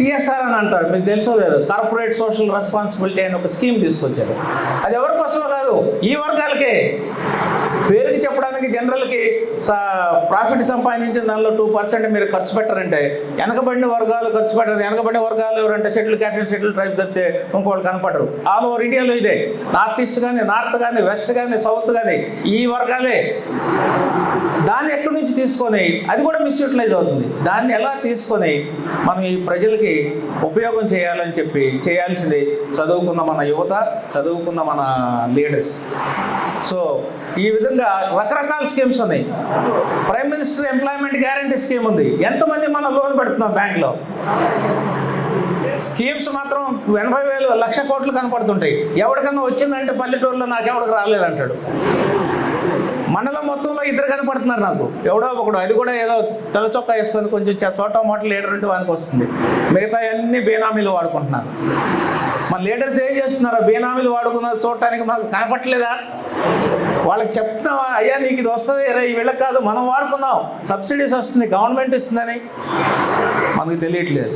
CSR అని అంటారు. మీకు తెలుసో లేదు? కార్పొరేట్ సోషల్ రెస్పాన్సిబిలిటీ అని ఒక స్కీమ్ తీసుకొచ్చారు. అది ఎవరి కోసమో కాదు ఈ వర్గాలకే. జనరల్కి ప్రాఫిట్ సంపాదించిన దానిలో టూ పర్సెంట్ మీరు ఖర్చు పెట్టారంటే వెనకబడిన వర్గాలు ఖర్చు పెట్టారు. వెనకబడిన వర్గాలు ఎవరంటే schedule caste and schedule tribe తప్పితే ఇంకోళ్ళు కనపడరు. ఆల్ ఓవర్ ఇండియాలో ఇదే. నార్త్ ఈస్ట్ కానీ నార్త్ కానీ వెస్ట్ కానీ సౌత్ కానీ ఈ వర్గాలే. దాన్ని ఎక్కడి నుంచి తీసుకొని అది కూడా మిస్యూటిలైజ్ అవుతుంది. దాన్ని ఎలా తీసుకొని మనం ఈ ప్రజలకి ఉపయోగం చేయాలని చెప్పి చేయాల్సింది చదువుకున్న మన యువత చదువుకున్న మన లీడర్స్. సో ఈ విధంగా రకరకాల స్కీమ్స్ ఉన్నాయి. Prime minister employment guarantee scheme ఉంది. ఎంతమంది మనం లోన్ పెడుతున్నాం బ్యాంక్లో? స్కీమ్స్ మాత్రం ఎనభై వేలు లక్ష కోట్లు కనపడుతుంటాయి. ఎవరికన్నా వచ్చిందంటే పల్లెటూరులో నాకెవడికి రాలేదంటాడు. మండలం మొత్తంలో ఇద్దరు కనపడుతున్నారు నాకు. ఎవడో ఒకడు. అది కూడా ఏదో తలచొక్క చొక్కా వేసుకొని కొంచెం తోట మోటలు ఏడు ఉంటే వానికి వస్తుంది. మిగతా అన్ని బేనామీలు వాడుకుంటున్నారు. లీడర్స్ ఏం చేస్తున్నారో? బేనామీలు వాడుకున్నది చూడటానికి మాకు కనపట్లేదా వాళ్ళకి చెప్తున్నావా? అయ్యా నీకు ఇది వస్తుంది. రే వీళ్ళకి కాదు. మనం వాడుకున్నాం సబ్సిడీస్ వస్తుంది. గవర్నమెంట్ ఇస్తుందని. మనకు తెలియట్లేదు.